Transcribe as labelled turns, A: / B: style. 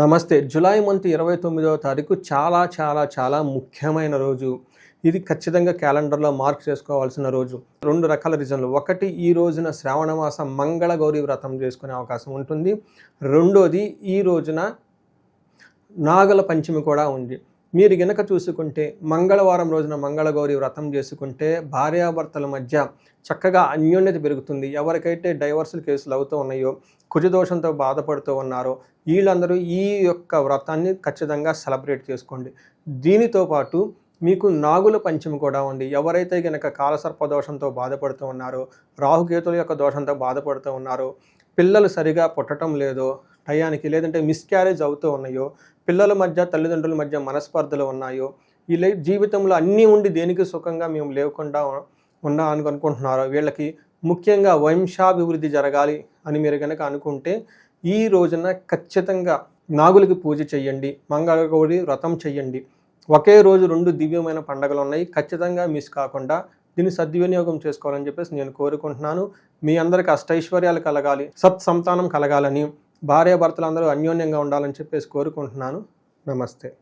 A: నమస్తే. July month ఇరవై తొమ్మిదవ తారీఖు చాలా చాలా చాలా ముఖ్యమైన రోజు. ఇది ఖచ్చితంగా క్యాలెండర్లో మార్క్ చేసుకోవాల్సిన రోజు. రెండు రకాల రీజన్లు. ఒకటి ఈ రోజున శ్రావణ మాసం మంగళ గౌరీ వ్రతం చేసుకునే అవకాశం ఉంటుంది. రెండోది ఈ రోజున నాగల పంచమి కూడా ఉంది. మీరు గనక చూసుకుంటే మంగళవారం రోజున మంగళగౌరి వ్రతం చేసుకుంటే భార్యాభర్తల మధ్య చక్కగా అన్యోన్యత పెరుగుతుంది. ఎవరికైతే డైవర్సల్ కేసులు అవుతూ ఉన్నాయో కుజదోషంతో బాధపడుతూ ఉన్నారో వీళ్ళందరూ ఈ యొక్క వ్రతాన్ని ఖచ్చితంగా సెలబ్రేట్ చేసుకోండి. దీనితో పాటు మీకు నాగుల పంచమి కూడా ఉంది. ఎవరైతే గనక కాలసర్ప దోషంతో బాధపడుతూ ఉన్నారో రాహుకేతుల యొక్క దోషంతో బాధపడుతూ ఉన్నారో పిల్లలు సరిగా పుట్టడం లేదో టయానికి లేదంటే మిస్క్యారేజ్ అవుతూ ఉన్నాయో పిల్లల మధ్య తల్లిదండ్రుల మధ్య మనస్పర్ధలు ఉన్నాయో ఈ లైఫ్ జీవితంలో అన్నీ ఉండి దేనికి సుఖంగా మేము లేకుండా ఉన్నా అని అనుకుంటున్నారో వీళ్ళకి ముఖ్యంగా వంశాభివృద్ధి జరగాలి అని మీరు కనుక అనుకుంటే ఈ రోజున ఖచ్చితంగా నాగులకి పూజ చేయండి మంగళగౌరి వ్రతం చెయ్యండి. ఒకే రోజు రెండు దివ్యమైన పండగలు ఉన్నాయి. ఖచ్చితంగా మిస్ కాకుండా దీన్ని సద్వినియోగం చేసుకోవాలని చెప్పేసి నేను కోరుకుంటున్నాను. మీ అందరికి అష్టైశ్వర్యాలు కలగాలి సత్ సంతానం కలగాలని భార్యాభర్తలు అందరూ అన్యోన్యంగా ఉండాలని చెప్పేసి కోరుకుంటున్నాను. నమస్తే.